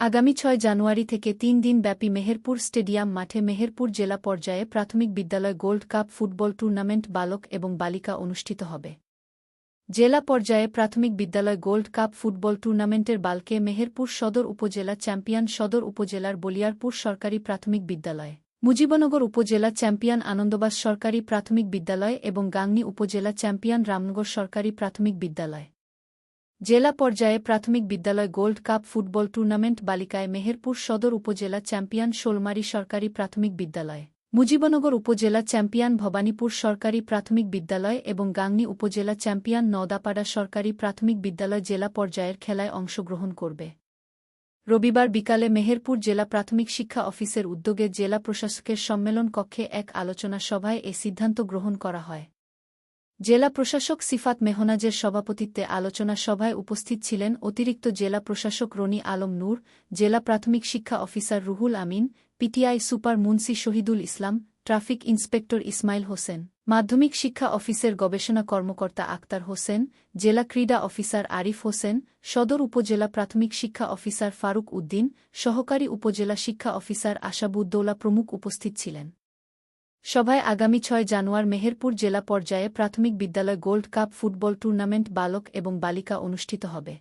আগামী ছয় জানুয়ারি থেকে তিন দিন ব্যাপী মেহেরপুর স্টেডিয়াম মাঠে মেহেরপুর জেলা পর্যায়ে প্রাথমিক বিদ্যালয় গোল্ড কাপ ফুটবল টুর্নামেন্ট বালক এবং বালিকা অনুষ্ঠিত হবে। জেলা পর্যায়ে প্রাথমিক বিদ্যালয় গোল্ড কাপ ফুটবল টুর্নামেন্টের বালকে মেহেরপুর সদর উপজেলা চ্যাম্পিয়ন সদর উপজেলার বলিয়ারপুর সরকারি প্রাথমিক বিদ্যালয়, মুজিবনগর উপজেলা চ্যাম্পিয়ন আনন্দবাস সরকারি প্রাথমিক বিদ্যালয় এবং গাংনী উপজেলা চ্যাম্পিয়ন রামনগর সরকারি প্রাথমিক বিদ্যালয়। জেলা পর্যায়ে প্রাথমিক বিদ্যালয় গোল্ড কাপ ফুটবল টুর্নামেন্ট বালিকায় মেহেরপুর সদর উপজেলা চ্যাম্পিয়ন শোলমারি সরকারি প্রাথমিক বিদ্যালয়, মুজিবনগর উপজেলা চ্যাম্পিয়ন ভবানীপুর সরকারি প্রাথমিক বিদ্যালয় এবং গাংনী উপজেলা চ্যাম্পিয়ন নওদাপাড়া সরকারি প্রাথমিক বিদ্যালয় জেলা পর্যায়ের খেলায় অংশগ্রহণ করবে। রবিবার বিকালে মেহেরপুর জেলা প্রাথমিক শিক্ষা অফিসের উদ্যোগে জেলা প্রশাসকের সম্মেলন কক্ষে এক আলোচনা সভায় এ সিদ্ধান্ত গ্রহণ করা হয়। জেলা প্রশাসক সিফাত মেহনাজের সভাপতিত্বে আলোচনা সভায় উপস্থিত ছিলেন অতিরিক্ত জেলা প্রশাসক রনি আলম নূর, জেলা প্রাথমিক শিক্ষা officer Ruhul Amin, PTI super Munshi Shahidul Islam, traffic inspector Ismail Hossain, মাধ্যমিক শিক্ষা অফিসের গবেষণা কর্মকর্তা আক্তার হোসেন, জেলা ক্রীড়া অফিসার আরিফ হোসেন, সদর উপজেলা প্রাথমিক শিক্ষা অফিসার ফারুক উদ্দিন, সহকারী উপজেলা শিক্ষা অফিসার আশাবুদ্দৌলা প্রমুখ উপস্থিত ছিলেন। সভায় আগামী ছয় জানুয়ার মেহেরপুর জেলা পর্যায়ে প্রাথমিক বিদ্যালয় গোল্ড কাপ ফুটবল টুর্নামেন্ট বালক এবং বালিকা অনুষ্ঠিত হবে।